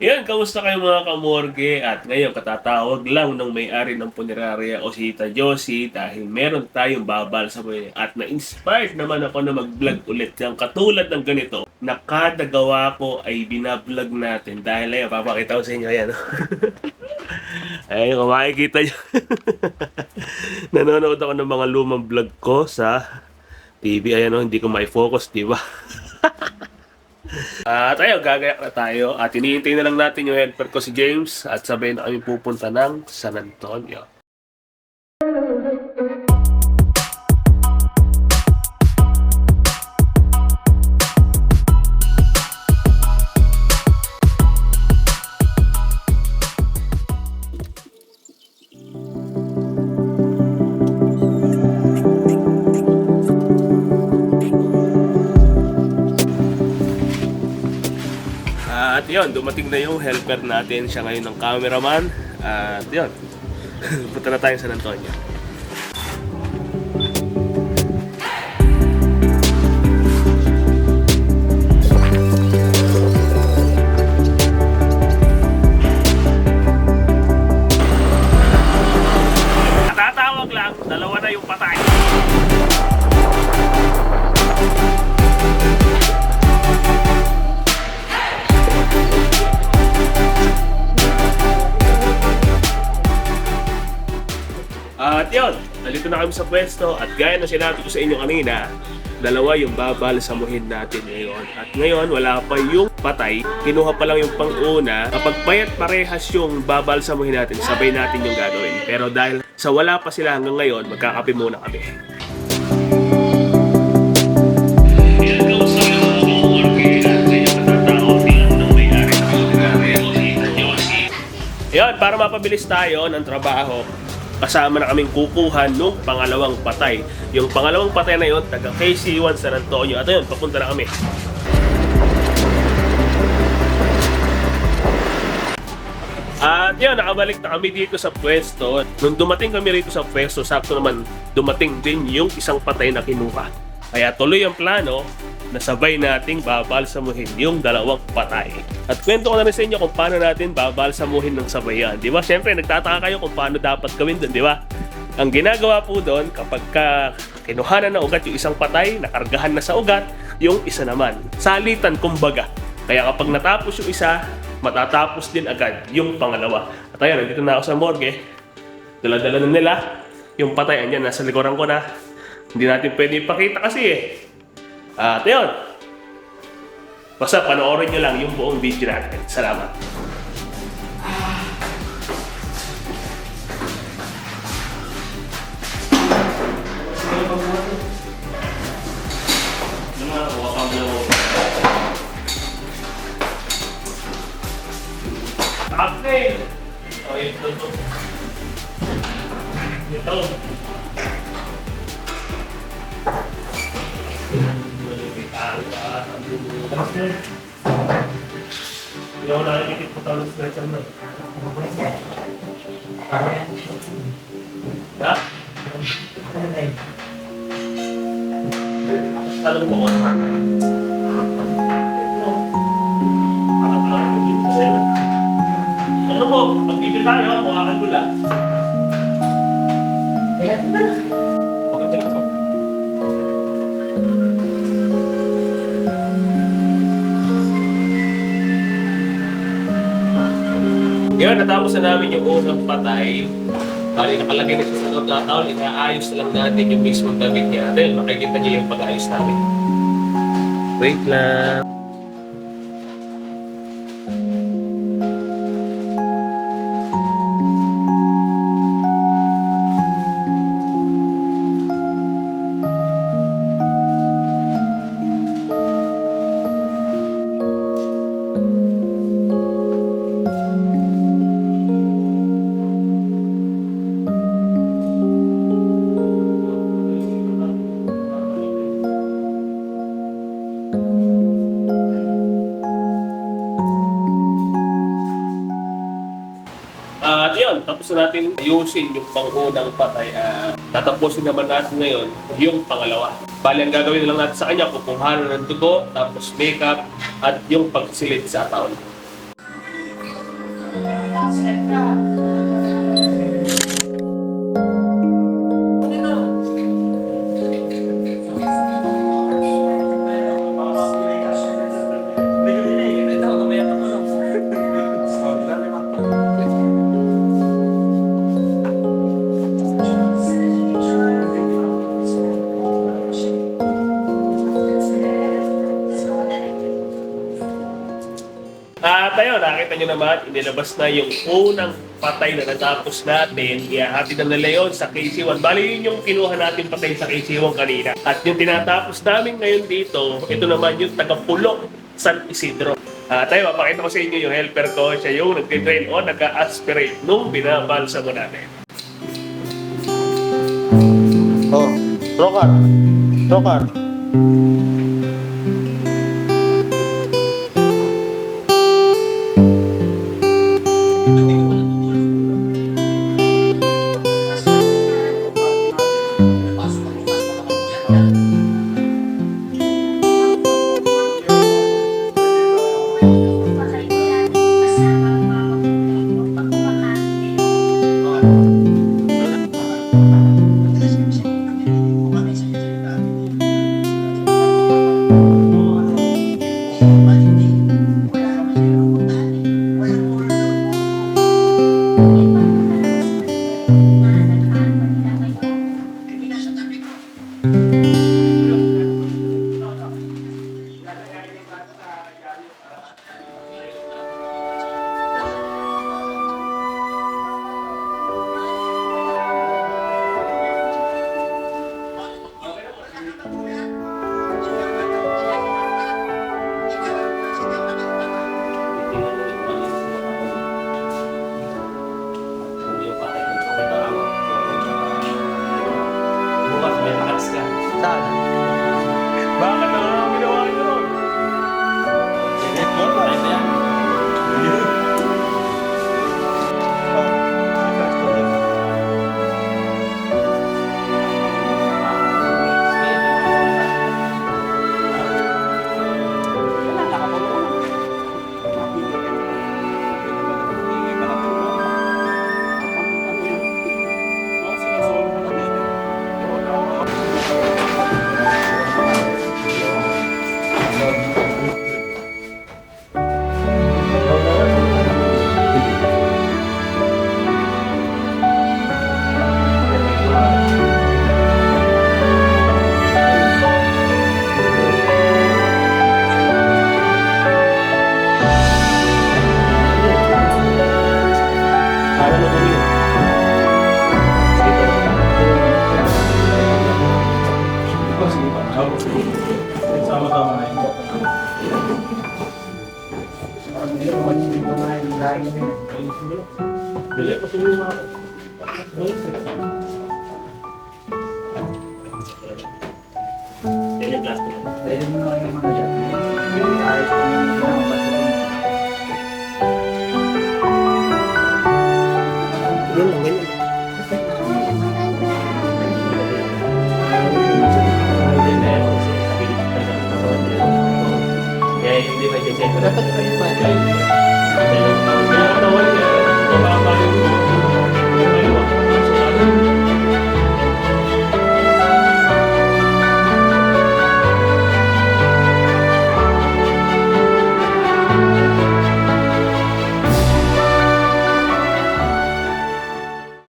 Yan, kamusta kayo mga kamorge? At ngayon, katatawag lang ng may-ari ng punerarya o si Tita Josie dahil meron tayong babal sa mga At na-inspired naman ako na mag-vlog ulit ng katulad ng ganito na kada gawa ko ay binablog natin. Dahil ayun, papakita ko sa inyo yan. Ayun, kung makikita nyo. Nanonood ako ng mga lumang vlog ko sa TV. Ayan o, hindi ko may focus, di ba? At ayun, gagayak na tayo. At hinihintay na lang natin yung helper ko si James at sabay na kami pupunta ng San Antonio. Yun, dumating na yung helper natin. Siya ngayon ng cameraman. At yun, punta na tayo sa San Antonio. Tatawag lang, dalawa na yung patay. Na kami sa pwesto at gaya na sinabi ko sa inyo kanina, dalawa yung babalsamuhin natin ngayon. At ngayon, wala pa yung patay, kinuha pa lang yung pang-una. Kapag payat parehas yung babalsamuhin natin, sabay natin yung gagawin. Pero dahil sa wala pa sila hanggang ngayon, magkakape muna kami. Yan, para mapabilis tayo ng trabaho, kasama na kaming kukuha nung pangalawang patay. Yung pangalawang patay na yun, taga KC1 San Antonio. At yun, papunta na kami. At yun, nakabalik na kami dito sa pwesto. Nung dumating kami rito sa pwesto, sakto naman dumating din yung isang patay na kinuha. Kaya tuloy ang plano na sabay nating babalsamuhin yung dalawang patay. At kwento ko na rin sa inyo kung paano natin babalsamuhin ng sabay yan. Di ba? Siyempre, nagtataka kayo kung paano dapat gawin doon, di ba? Ang ginagawa po doon, kapag ka kinuhanan na ugat yung isang patay, nakargahan na sa ugat, yung isa naman. Salitan, kumbaga. Kaya kapag natapos yung isa, matatapos din agad yung pangalawa. At ayun, nandito na ako sa morgue. Dala-dala na nila. Yung patay, andyan, nasa likuran ko na. Hindi natin pwede ipakita kasi eh. At ayun. Basta panoorin nyo lang yung buong video natin. Salamat. Nakikita po talo sa letter na. Ha? Talong mo ko. Ano po? Pag-ibig tayo, mukha ko lang. Okay, Ngayon, natapos na namin yung unang patay. Bali, nakalagay na siya sa loob ng taon, inaayos na lang natin yung mismong damit niya. Dahil makikita niyo yung pag-ayos namin. Wait lang. At yun, tapos na natin ayusin yung pangunang patay. Ah, tatapusin naman natin ngayon yung pangalawa. Bali, ang gagawin na lang natin sa kanya, kukuhanan ng dugo, tapos makeup, at yung pagsilid sa taon. Nakita nyo naman, inilabas na yung unang patay na natapos natin. Iahati na nila yun sa KC1. Bali yun yung kinuha natin patay sa KC1 kanina. At yung tinatapos namin ngayon dito, ito naman yung taga-Pulo San Isidro. At tayo, mapakita ko sa inyo yung helper ko. Siya yung nagtitrain o nag-aspirate nung binabalsa mo natin. Oh, Rokar. Rokar. Patuloy mo lang yung mga dyan. Ayos ko yung